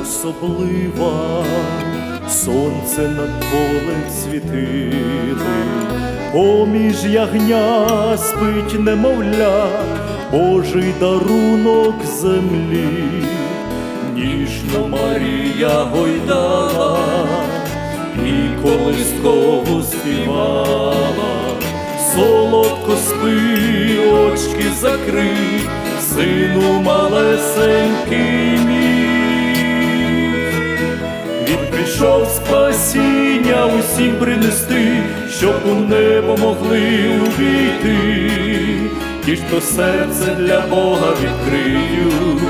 особлива, сонце над полем світили, поміж ягня спить немовля, Божий дарунок землі, ніжно Марія гойдала і колискову співала, солодко спи, очки закрий, сину малесенький прийшов спасіння усім принести, щоб у небо могли увійти, ті, хто серце для Бога відкриють,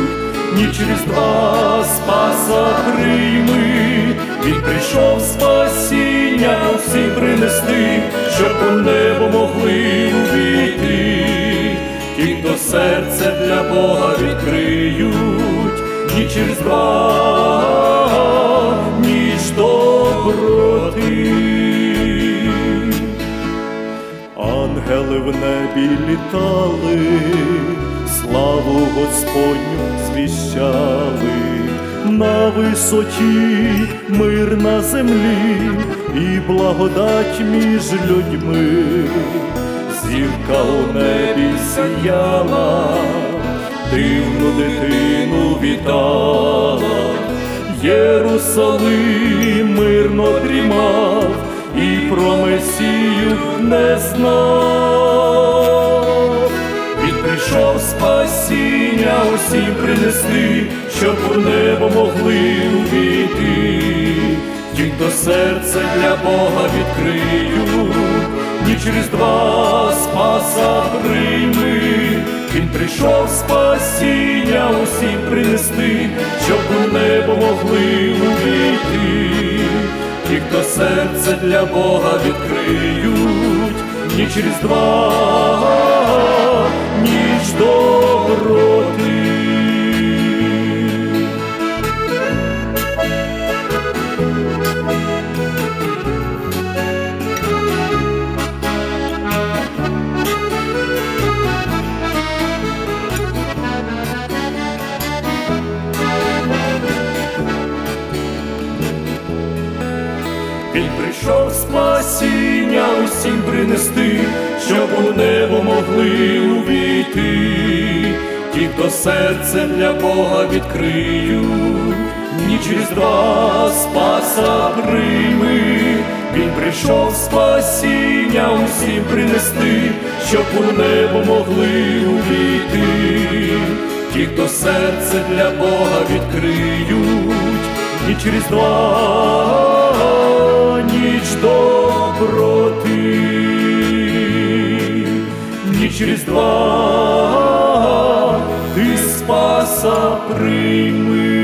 ніч різдва спаса прийми, він прийшов спасіння усім принести, щоб у небо могли увійти, ті, хто серце для Бога відкриють, ніч різдва, Ангели в небі літали, славу Господню звіщали, на висоті мир на землі і благодать між людьми, зірка у небі сіяла, дивну дитину вітала, Єрусалим мирно дрімав про Месію не знав. Він прийшов спасіння усім принести, щоб у небо могли увійти. Ті, хто серце для Бога відкриють, ніч різдва спаса прийми. Він прийшов спасіння усім принести, щоб у небо могли увійти. Хто серце для Бога відкриють, ніч різдва, Він прийшов спасіння усім принести, щоб у небо могли увійти. Ті, хто серце для Бога відкриють, ніч різдва спаса прийми. Він прийшов спасіння усім принести, щоб у небо могли увійти. Ті, хто серце для Бога відкриють, ніч різдва, ніч доброти, ніч різдва, ти спаса прийми.